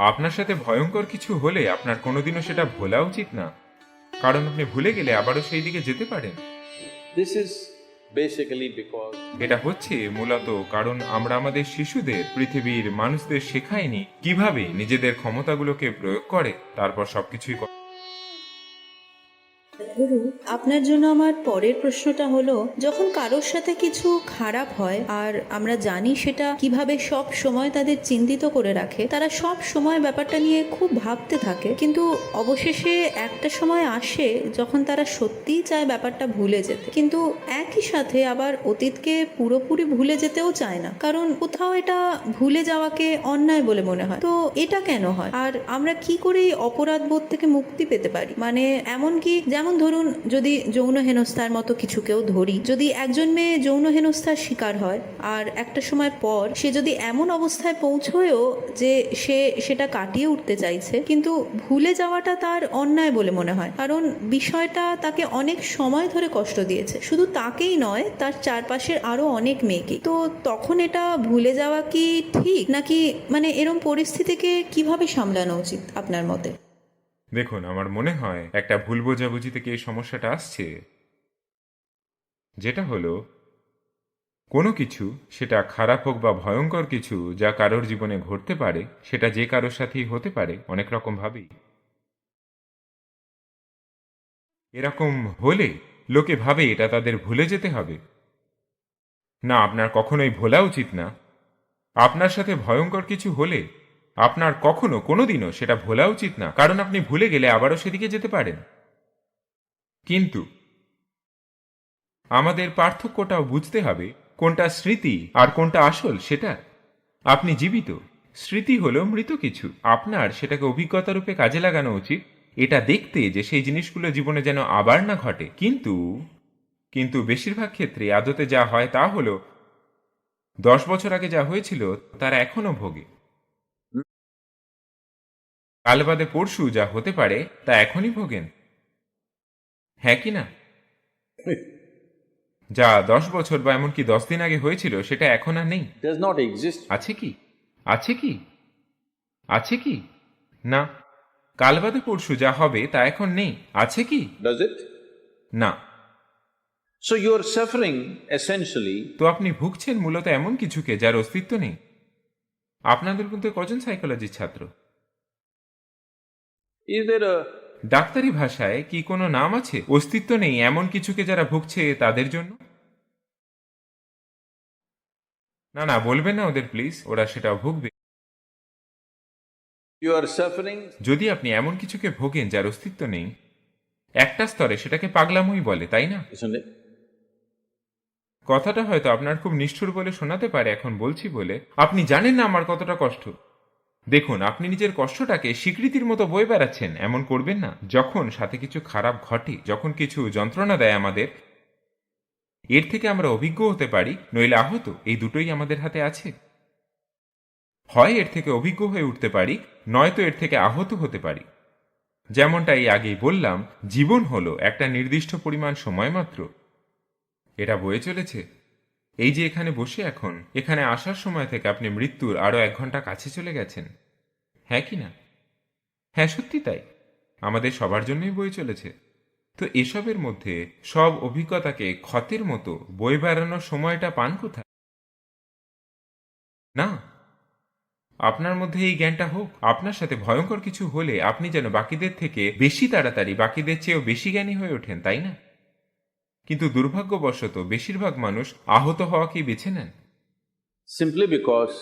আপনার সাথে ভয়ঙ্কর কিছু হলে আপনার কোনোদিনও সেটা ভোলা উচিত না কারণ আপনি ভুলে গেলে আবারও সেই দিকে যেতে পারেন দিস ইজ বেসিক্যালি বিকজ এটা হচ্ছে মূলত কারণ আমরা আমাদের শিশুদের পৃথিবীর মানুষদের শেখাইনি কীভাবে নিজেদের ক্ষমতাগুলোকে প্রয়োগ করে তারপর সবকিছুই করে। গুরু আপনার জন্য আমার পরের প্রশ্নটা হলো, যখন কারোর সাথে কিছু খারাপ হয় আর আমরা জানি সেটা কীভাবে সব সময় তাদের চিন্তিত করে রাখে, তারা সব সময় ব্যাপারটা নিয়ে খুব ভাবতে থাকে। কিন্তু অবশেষে একটা সময় আসে যখন তারা সত্যিই চায় ব্যাপারটা ভুলে যেতে। কিন্তু একই সাথে আবার অতীতকে পুরোপুরি ভুলে যেতেও চায় না। কারণ কোথাও এটা ভুলে যাওয়াকে অন্যায় বলে মনে হয়। তো এটা কেন হয়? আর আমরা কি করে এই অপরাধ বোধ থেকে মুক্তি পেতে পারি? মানে এমন কি যেমন ধরুন যদি যৌন হেনস্থার মতো কিছুকেও ধরি, যদি একজন মেয়ে যৌন হেনস্থার শিকার হয় আর একটা সময় পর সে যদি এমন অবস্থায় পৌঁছয়েও যে সে সেটা কাটিয়ে উঠতে চাইছে, কিন্তু ভুলে যাওয়াটা তার অন্যায় বলে মনে হয়। কারণ বিষয়টা তাকে অনেক সময় ধরে কষ্ট দিয়েছে। শুধু তাকেই নয়, তার চারপাশের আরও অনেক মেয়েকে। তো তখন এটা ভুলে যাওয়া কি ঠিক? নাকি মানে এরম পরিস্থিতিকে কীভাবে সামলানো উচিত আপনার মতে? দেখুন, আমার মনে হয় একটা ভুল বোঝাবুঝি থেকে এই সমস্যাটা আসছে? যেটা হলো, কোনো কিছু, সেটা খারাপ হোক বা ভয়ঙ্কর কিছু যা কারোর জীবনে ঘটতে পারে, সেটা যে কারোর সাথেই হতে পারে, অনেক রকম ভাবেই। এরকম হলে লোকে ভাবে এটা তাদের ভুলে যেতে হবে। না, আপনার কখনোই ভোলা উচিত না। আপনার সাথে ভয়ঙ্কর কিছু হলে আপনার কখনো কোনোদিনও সেটা ভোলা উচিত না, কারণ আপনি ভুলে গেলে আবারও সেদিকে যেতে পারেন। কিন্তু আমাদের পার্থক্যটাও বুঝতে হবে, কোনটা স্মৃতি আর কোনটা আসল সেটা। আপনি জীবিত। স্মৃতি হলো মৃত কিছু। আপনার সেটাকে অভিজ্ঞতা রূপে কাজে লাগানো উচিত। এটা দেখতে যে সেই জিনিসগুলো জীবনে যেন আবার না ঘটে। কিন্তু কিন্তু বেশিরভাগ ক্ষেত্রে আদতে যা হয় তা হলো, দশ বছর আগে যা হয়েছিল, তারা এখনও ভোগে। কাল বাদে পরশু যা হতে পারে তা এখনই ভোগেন। হ্যাঁ কি না? যা দশ বছর বা এমনকি দশ দিন আগে হয়েছিল সেটা এখন আর নেই. আছে কি? আছে কি? আছে কি? না। কাল বাদে পরশু যা হবে তা এখন নেই। আছে কি? না। So you are suffering essentially. তো আপনি ভুগছেন মূলত এমন কিছুকে যার অস্তিত্ব নেই। আপনাদের মধ্যে কজন সাইকোলজির ছাত্র? Is there a ডাক্তারি ভাষায় কি কোনো নাম আছে? অস্তিত্ব নেই এমন কিছুকে যারা ভুগছে তাদের জন্য? না না বলবেন না ওদের প্লিজ ওরা সেটা ভুগবে। You are suffering? যদি আপনি এমন কিছুকে ভোগেন যার অস্তিত্ব নেই একটা স্তরে সেটাকে পাগলামই বলে তাই না? Isn't it? কথাটা হয়তো আপনার খুব নিষ্ঠুর বলে শোনাতে পারে এখন বলছি বলে। আপনি জানেন না আমার কতটা কষ্ট। দেখুন, আপনি নিজের কষ্টটাকে স্বীকৃতির মতো বয়ে বেড়াচ্ছেন, এমন করবেন না। যখন সাথে কিছু খারাপ ঘটে, যখন কিছু যন্ত্রণা দেয় আমাদের, এর থেকে আমরা অভিজ্ঞ হতে পারি, নইলে আহত, এই দুটোই আমাদের হাতে আছে। হয় এর থেকে অভিজ্ঞ হয়ে উঠতে পারি, নয়তো এর থেকে আহত হতে পারি। যেমনটা এই আগেই বললাম, জীবন হলো একটা নির্দিষ্ট পরিমাণ সময় মাত্র। এটা বয়ে চলেছে। এই যে এখানে বসে এখন, এখানে আসার সময় থেকে আপনি মৃত্যুর আরও এক ঘণ্টা কাছে চলে গেছেন। হ্যাঁ কি না? হ্যাঁ সত্যি তাই। আমাদের সবার জন্যই বয়ে চলেছে। তো এসবের মধ্যে সব অভিজ্ঞতাকে ক্ষতের মতো বই বেড়ানোর সময়টা পান কোথায়? না। আপনার মধ্যে এই জ্ঞানটা হোক, আপনার সাথে ভয়ঙ্কর কিছু হলে আপনি যেন বাকিদের থেকে বেশি তাড়াতাড়ি, বাকিদের চেয়েও বেশি জ্ঞানী হয়ে ওঠেন, তাই না? কিন্তু দুর্ভাগ্যবশত বেশিরভাগ মানুষ আহত হওয়াকেই বেছে নেন। Simply because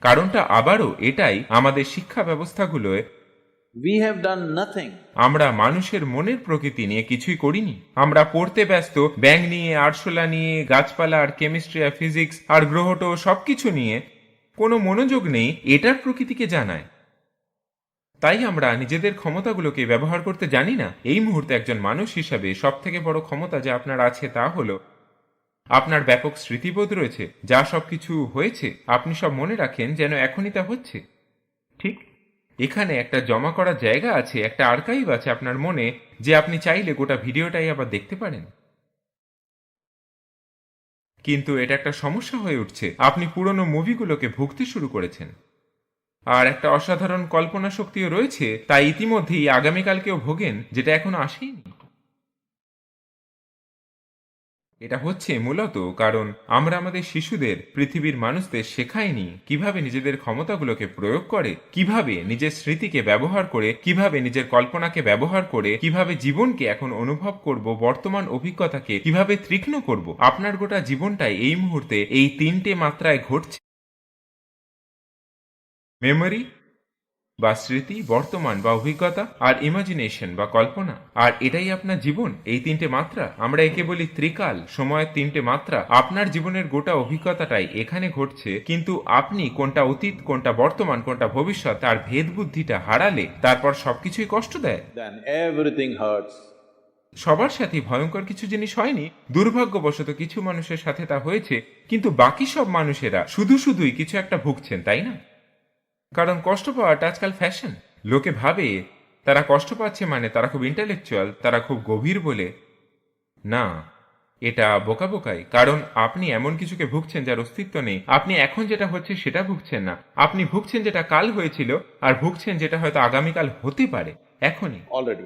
কারণটা আবারও এটাই আমাদের শিক্ষা ব্যবস্থাগুলোয় we have done nothing. আমরা মানুষের মনের প্রকৃতি নিয়ে কিছুই করিনি। আমরা পড়তে ব্যস্ত ব্যাং নিয়ে আরশোলা নিয়ে গাছপালা আর কেমিস্ট্রি আর ফিজিক্স আর গ্রহটো সবকিছু নিয়ে কোনো মনোযোগ নেই এটার প্রকৃতিকে জানায়। তাই আমরা নিজেদের ক্ষমতাগুলোকে ব্যবহার করতে জানি না। এই মুহূর্তে একজন মানুষ হিসাবে সব থেকে বড় ক্ষমতা যা আপনার আছে তা হলো আপনার ব্যাপক স্মৃতিবোধ রয়েছে। যা সব কিছু হয়েছে, আপনি সব মনে রাখেন যেন এখনই তা হচ্ছে। ঠিক এখানে একটা জমা করা জায়গা আছে, একটা আর্কাইভ আছে আপনার মনে, যে আপনি চাইলে গোটা ভিডিওটাই আবার দেখতে পারেন। কিন্তু এটা একটা সমস্যা হয়ে উঠছে। আপনি পুরনো মুভিগুলোকে ভুগতে শুরু করেছেন। আর একটা অসাধারণ কল্পনা শক্তিও রয়েছে তাই ইতিমধ্যেই আগামীকালকেও ভোগেন, যেটা এখনও আসেনি। এটা হচ্ছে মূলত কারণ আমরা আমাদের শিশুদের, পৃথিবীর মানুষদের শেখাইনি কীভাবে নিজেদের ক্ষমতাগুলোকে প্রয়োগ করে, কীভাবে নিজের স্মৃতিকে ব্যবহার করে, কীভাবে নিজের কল্পনাকে ব্যবহার করে, কীভাবে জীবনকে এখন অনুভব করব, বর্তমান অভিজ্ঞতাকে কীভাবে তীক্ষ্ণ করব। আপনার গোটা জীবনটাই এই মুহূর্তে এই তিনটে মাত্রায় ঘটছে। মেমোরি বা স্মৃতি বর্তমান বা অভিজ্ঞতা আর ইমাজিনেশন বা কল্পনা। আর এটাই আপনার জীবন। এই তিনটে মাত্রা। আমরা একে বলি ত্রিকাল। সময়ের তিনটে মাত্রা। আপনার জীবনের গোটা অভিজ্ঞতাটাই এখানে ঘটছে। কিন্তু আপনি কোনটা অতীত কোনটা বর্তমান কোনটা ভবিষ্যৎ তার ভেদ বুদ্ধিটা হারালে তারপর সবকিছুই কষ্ট দেয়. সবার সাথে ভয়ঙ্কর কিছু জিনিস হয়নি। দুর্ভাগ্যবশত কিছু মানুষের সাথে তা হয়েছে। কিন্তু বাকি সব মানুষেরা শুধু শুধুই কিছু একটা ভুগছেন তাই না? কারণ কষ্ট পাওয়াটা আজকাল ফ্যাশন লোকে ভাবে তারা কষ্ট পাচ্ছে মানে তারা খুব ইন্টালেকচুয়াল তারা খুব গভীর বলে। না এটা বোকা বোকাই। কারণ আপনি এমন কিছুকে ভুগছেন যার অস্তিত্ব নেই। আপনি এখন যেটা হচ্ছে সেটা ভুগছেন না। আপনি ভুগছেন যেটা কাল হয়েছিল আর ভুগছেন যেটা হয়তো আগামীকাল হতে পারে। এখনই। অলরেডি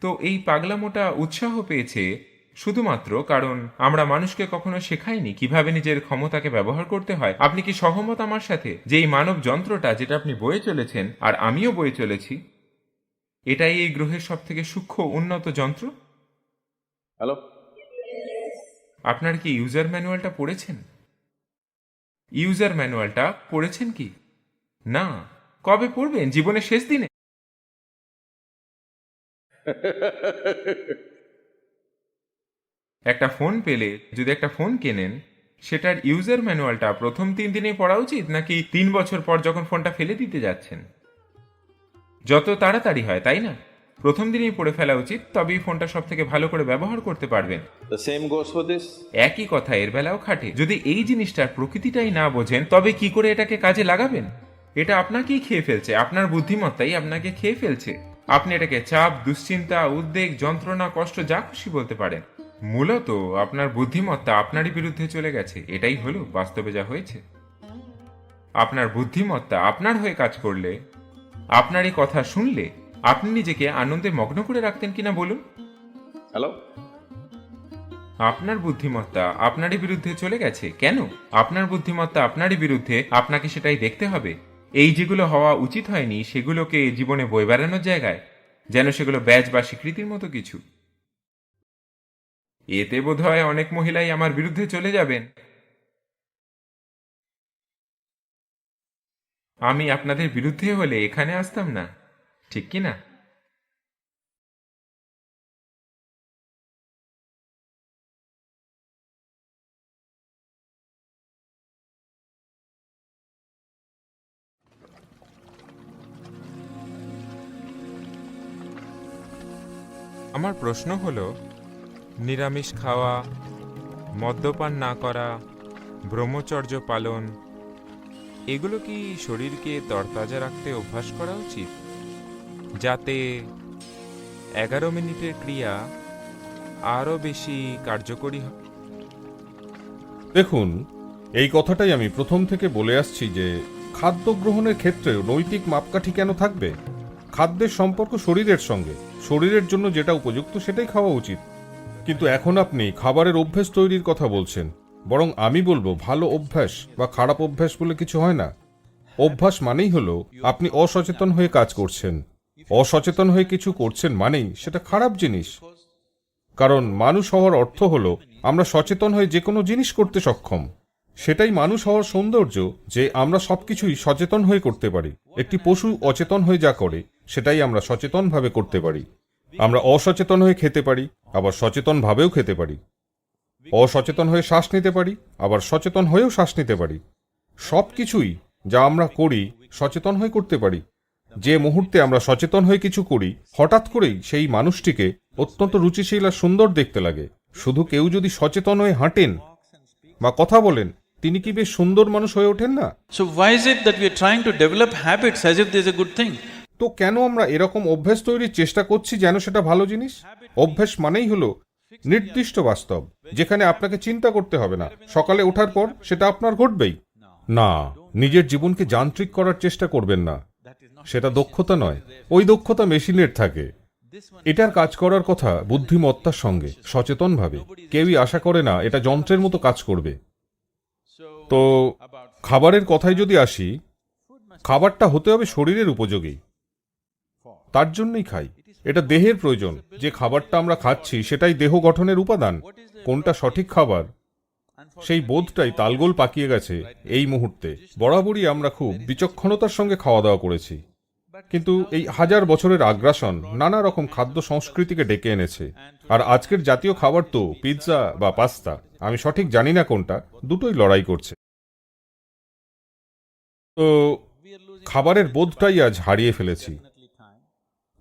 তো এই পাগলামোটা উৎসাহ পেয়েছে শুধুমাত্র কারণ আমরা মানুষকে কখনো শেখাইনি কীভাবে নিজের ক্ষমতাকে ব্যবহার করতে হয়। আপনি কি সহমত আমার সাথে যে এই মানব যন্ত্রটা যেটা আপনি বয়ে চলেছেন আর আমিও বয়ে চলেছি এটাই এই গ্রহের সব থেকে সূক্ষ্ম উন্নত যন্ত্র? হ্যালো? আপনার কি ইউজার ম্যানুয়ালটা পড়েছেন? ইউজার ম্যানুয়ালটা পড়েছেন কি? না। কবে পড়বেন? জীবনের শেষ দিনে? একটা ফোন পেলে যদি একটা ফোন কেনেন সেটার ইউজার ম্যানুয়ালটা প্রথম তিন দিনেই পড়া উচিত নাকি তিন বছর পর যখন ফোনটা ফেলে দিতে যাচ্ছেন? যত তাড়াতাড়ি হয় তাই না? প্রথম দিনেই পড়ে ফেলা উচিত তবেই ফোনটা সব থেকে ভালো করে ব্যবহার করতে পারবেন. একই কথা এর বেলাও খাটে। যদি এই জিনিসটার প্রকৃতিটাই না বোঝেন তবে কি করে এটাকে কাজে লাগাবেন? এটা আপনাকেই খেয়ে ফেলছে আপনার বুদ্ধিমত্তাই আপনাকে খেয়ে ফেলছে। আপনি এটাকে চাপ দুশ্চিন্তা উদ্বেগ যন্ত্রণা কষ্ট যা খুশি বলতে পারেন। মূলত আপনার বুদ্ধিমত্তা আপনারই বিরুদ্ধে চলে গেছে এটাই হলো বাস্তবে যা হয়েছে। আপনার বুদ্ধিমত্তা আপনার হয়ে কাজ করলে আপনারই কথা শুনলে আপনি নিজেকে আনন্দে মগ্ন করে রাখতেন কিনা বলুন। Hello? আপনার বুদ্ধিমত্তা আপনারই বিরুদ্ধে চলে গেছে কেন? আপনার বুদ্ধিমত্তা আপনারই বিরুদ্ধে আপনাকে সেটাই দেখতে হবে। এই যেগুলো হওয়া উচিত হয়নি সেগুলোকে জীবনে বই বেড়ানোর জায়গায় যেন সেগুলো ব্যাজ বা স্বীকৃতির মতো কিছু। এতে বোধহয় অনেক মহিলাই আমার বিরুদ্ধে চলে যাবেন। আমি আপনাদের বিরুদ্ধে হলে এখানে আসতাম না, ঠিক কি না? আমার প্রশ্ন হলো নিরামিষ খাওয়া, মদ্যপান না করা, ব্রহ্মচর্য পালন, এগুলো কি শরীরকে তরতাজা রাখতে অভ্যাস করা উচিত? যাতে এগারো মিনিটের ক্রিয়া আরও বেশি কার্যকরী হয়। দেখুন, এই কথাটাই আমি প্রথম থেকে বলে আসছি যে, খাদ্য গ্রহণের ক্ষেত্রেও নৈতিক মাপকাঠি কেন থাকবে? খাদ্যের সম্পর্ক শরীরের সঙ্গে। শরীরের জন্য যেটা উপযুক্ত সেটাই খাওয়া উচিত। কিন্তু এখন আপনি খাবারের অভ্যেস তৈরির কথা বলছেন। বরং আমি বলব, ভালো অভ্যাস বা খারাপ অভ্যাস বলে কিছু হয় না। অভ্যাস মানেই হলো, আপনি অসচেতন হয়ে কাজ করছেন। অসচেতন হয়ে কিছু করছেন মানেই সেটা খারাপ জিনিস। কারণ মানুষ হওয়ার অর্থ হলো, আমরা সচেতন হয়ে যে কোনো জিনিস করতে সক্ষম। সেটাই মানুষ হওয়ার সৌন্দর্য, যে আমরা সবকিছুই সচেতন হয়ে করতে পারি। একটি পশু অচেতন হয়ে যা করে, সেটাই আমরা সচেতনভাবে করতে পারি। আমরা অসচেতন হয়ে খেতে পারি, আবার সচেতনভাবেও খেতে পারি। অসচেতন হয়ে শ্বাস নিতে পারি, আবার সচেতন হয়েও শ্বাস নিতে পারি। সব কিছুই যা আমরা করি, সচেতন হয়ে করতে পারি। যে মুহূর্তে আমরা সচেতন হয়ে কিছু করি, হঠাৎ করেই সেই মানুষটিকে অত্যন্ত রুচিশীল আর সুন্দর দেখতে লাগে। শুধু কেউ যদি সচেতন হয়ে হাঁটেন বা কথা বলেন, তিনি কি বেশ সুন্দর মানুষ হয়ে ওঠেন না? So why is it that we are trying to develop habits as if there's a good thing? তো কেন আমরা এরকম অভ্যেস তৈরির চেষ্টা করছি যেন সেটা ভালো জিনিস? অভ্যেস মানেই হলো নির্দিষ্ট বাস্তব, যেখানে আপনাকে চিন্তা করতে হবে না, সকালে ওঠার পর সেটা আপনার ঘটবেই। না, নিজের জীবনকে যান্ত্রিক করার চেষ্টা করবেন না। সেটা দক্ষতা নয়, ওই দক্ষতা মেশিনের থাকে। এটার কাজ করার কথা বুদ্ধিমত্তার সঙ্গে, সচেতনভাবে। কেউই আশা করে না এটা যন্ত্রের মতো কাজ করবে। তো, খাবারের কথায় যদি আসি, খাবারটা হতে হবে শরীরের উপযোগী তার জন্যই খাই। এটা দেহের প্রয়োজন। যে খাবারটা আমরা খাচ্ছি, সেটাই দেহ গঠনের উপাদান। কোনটা সঠিক খাবার? সেই বোধটাই তালগোল পাকিয়ে গেছে এই মুহূর্তে। বরাবরই আমরা খুব বিচক্ষণতার সঙ্গে খাওয়া দাওয়া করেছি। কিন্তু এই হাজার বছরের আগ্রাসন নানা রকম খাদ্য সংস্কৃতিকে ডেকে এনেছে। আর আজকের জাতীয় খাবার তো পিৎজা বা পাস্তা। আমি সঠিক জানি না কোনটা, দুটোই লড়াই করছে। তো খাবারের বোধটাই আজ হারিয়ে ফেলেছি।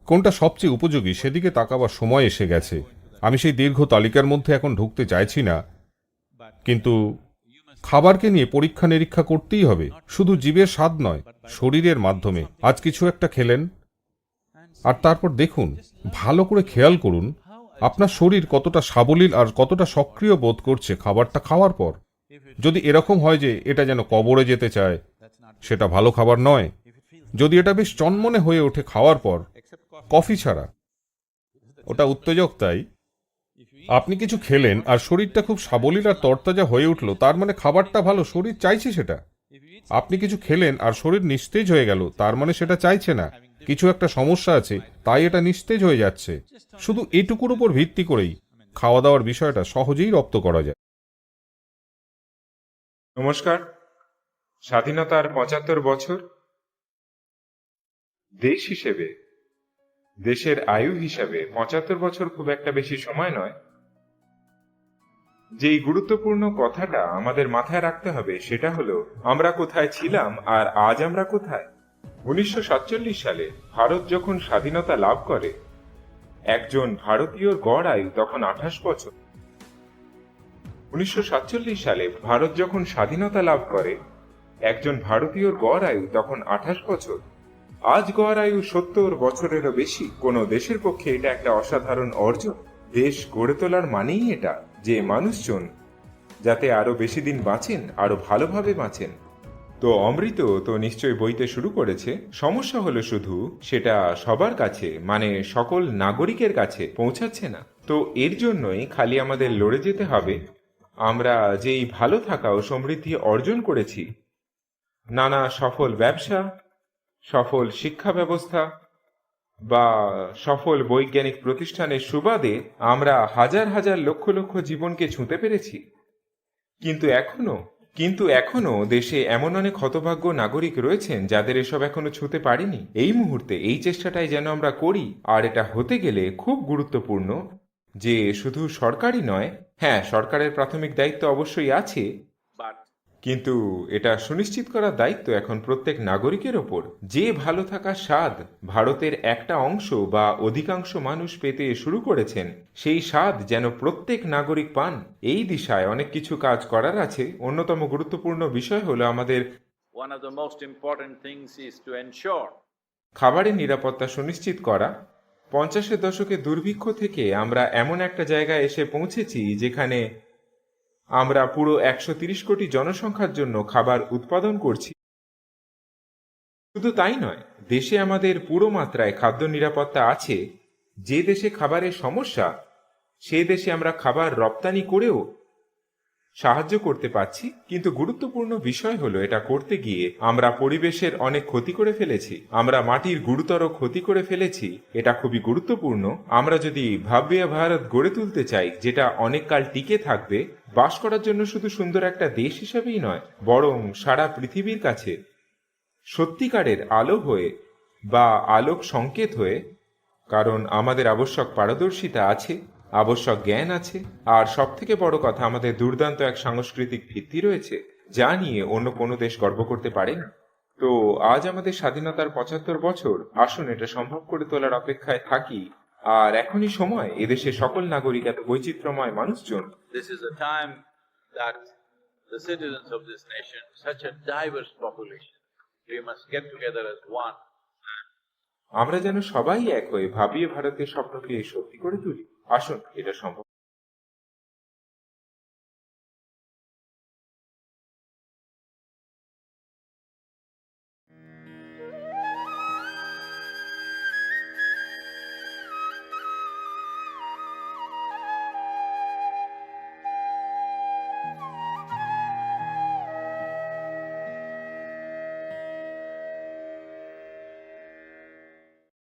কোনটা সবচেয়ে উপযোগী সেদিকে তাকাবার সময় এসে গেছে। আমি সেই দীর্ঘ তালিকার মধ্যে এখন ঢুকতে চাইছি না। কিন্তু খাবারকে নিয়ে পরীক্ষা নিরীক্ষা করতেই হবে। শুধু জীবের স্বাদ নয়, শরীরের মাধ্যমে। আজ কিছু একটা খেলেন। আর তারপর দেখুন, ভালো করে খেয়াল করুন, আপনার শরীর কতটা সাবলীল আর কতটা সক্রিয় বোধ করছে খাবারটা খাওয়ার পর। যদি এরকম হয় যে এটা যেন কবরে যেতে চায়, সেটা ভালো খাবার নয়। যদি এটা বেশ চনমনে হয়ে ওঠে খাওয়ার পর কফি ছাড়া। ওটা উত্তেজক তাই। আপনি কিছু খেলেন আর শরীরটা খুব সাবলীল আর তরতাজা হয়ে উঠল, তার মানে খাবারটা ভালো, শরীর চাইছে সেটা। আপনি কিছু খেলেন আর শরীর নিস্তেজ হয়ে গেল, তার মানে সেটা চাইছে না। কিছু একটা সমস্যা আছে, তাই এটা নিস্তেজ হয়ে যাচ্ছে। শুধু এটুকুর উপর ভিত্তি করেই খাওয়া দাওয়ার বিষয়টা সহজেই রপ্ত করা যায়। নমস্কার। স্বাধীনতার পঁচাত্তর বছর। দেশ হিসেবে দেশের আয়ু হিসাবে পঁচাত্তর বছর খুব একটা বেশি সময় নয়। যেই গুরুত্বপূর্ণ কথাটা আমাদের মাথায় রাখতে হবে সেটা হলো, আমরা কোথায় ছিলাম আর আজ আমরা কোথায়? উনিশশো সাতচল্লিশ সালে ভারত যখন স্বাধীনতা লাভ করে, একজন ভারতীয়র গড় আয়ু তখন আঠাশ বছর। উনিশশো সাতচল্লিশ সালে ভারত যখন স্বাধীনতা লাভ করে, একজন ভারতীয়র গড় আয়ু তখন আঠাশ বছর। আজ গড় আয়ু সত্তর বছরেরও বেশি। কোনো দেশের পক্ষে এটা একটা অসাধারণ অর্জন। দেশ গড়ে তোলার মানেই এটা যে মানুষজন। যাতে আরও বেশি দিন বাঁচেন আরও ভালোভাবে বাঁচেন। তো অমৃত তো নিশ্চয়ই বইতে শুরু করেছে। সমস্যা হলো শুধু সেটা সবার কাছে মানে সকল নাগরিকের কাছে পৌঁছাচ্ছে না। তো এর জন্যই খালি আমাদের লড়ে যেতে হবে। আমরা যেই ভালো থাকা ও সমৃদ্ধি অর্জন করেছি, নানা সফল ব্যবসা সফল শিক্ষা ব্যবস্থা বা সফল বৈজ্ঞানিক প্রতিষ্ঠানের সুবাদে আমরা হাজার হাজার লক্ষ লক্ষ জীবনকে ছুঁতে পেরেছি। কিন্তু এখনও কিন্তু এখনও দেশে এমন অনেক হতভাগ্য নাগরিক রয়েছেন যাদের এসব এখনও ছুঁতে পারেনি। এই মুহূর্তে এই চেষ্টাটাই যেন আমরা করি, আর এটা হতে গেলে খুব গুরুত্বপূর্ণ যে শুধু সরকারই নয় হ্যাঁ সরকারের প্রাথমিক দায়িত্ব অবশ্যই আছে কিন্তু এটা সুনিশ্চিত করার দায়িত্ব এখন প্রত্যেক নাগরিকের ওপর। যে ভালো থাকার স্বাদ ভারতের একটা অংশ বা অধিকাংশ মানুষ পেতে শুরু করেছেন সেই স্বাদ যেন প্রত্যেক নাগরিক পান। এই দিশায় অনেক কিছু কাজ করার আছে। অন্যতম গুরুত্বপূর্ণ বিষয় হলো আমাদের One of the most important things is to ensure খাবারের নিরাপত্তা সুনিশ্চিত করা। পঞ্চাশের দশকে দুর্ভিক্ষ থেকে আমরা এমন একটা জায়গায় এসে পৌঁছেছি যেখানে আমরা পুরো একশো কোটি জনসংখ্যার জন্য খাবার উৎপাদন করছি। শুধু তাই নয়, দেশে আমাদের পুরো মাত্রায় খাদ্য নিরাপত্তা আছে। যে দেশে খাবারের সমস্যা, সে দেশে আমরা খাবার রপ্তানি করেও সাহায্য করতে পারছি, কিন্তু গুরুত্বপূর্ণ বিষয় হলো এটা করতে গিয়ে আমরা পরিবেশের অনেক ক্ষতি করে ফেলেছি। আমরা মাটির গুরুতর ক্ষতি করে ফেলেছি, এটা খুবই গুরুত্বপূর্ণ। আমরা যদি ভাব্য ভারত গড়ে তুলতে চাই, যেটা অনেক কাল টিকে থাকবে, বাস করার জন্য শুধু সুন্দর একটা দেশ হিসাবেই নয়, বরং সারা পৃথিবীর কাছে সত্যিকারের আলো হয়ে বা আলোক সংকেত হয়ে, কারণ আমাদের আবশ্যক পারদর্শিতা আছে। আবশ্যক জ্ঞান আছে। আর সব থেকে বড় কথা আমাদের দুর্দান্ত এক সাংস্কৃতিক ভিত্তি রয়েছে যা নিয়ে অন্য কোনো দেশ গর্ব করতে পারে না। তো আজ আমাদের স্বাধীনতার পঁচাত্তর বছর আসুন এটা সম্ভব করে তোলার অপেক্ষায় থাকি। আর এখনই সময় এদেশে সকল নাগরিক এত বৈচিত্র্যময় মানুষজন। This is a time that the citizens of this nation, such a diverse population, we must get together as one. আমরা যেন সবাই এক হয়ে ভাবিয়ে ভারতের স্বপ্নকে সত্যি করে তুলি। আসুন এটা সম্ভব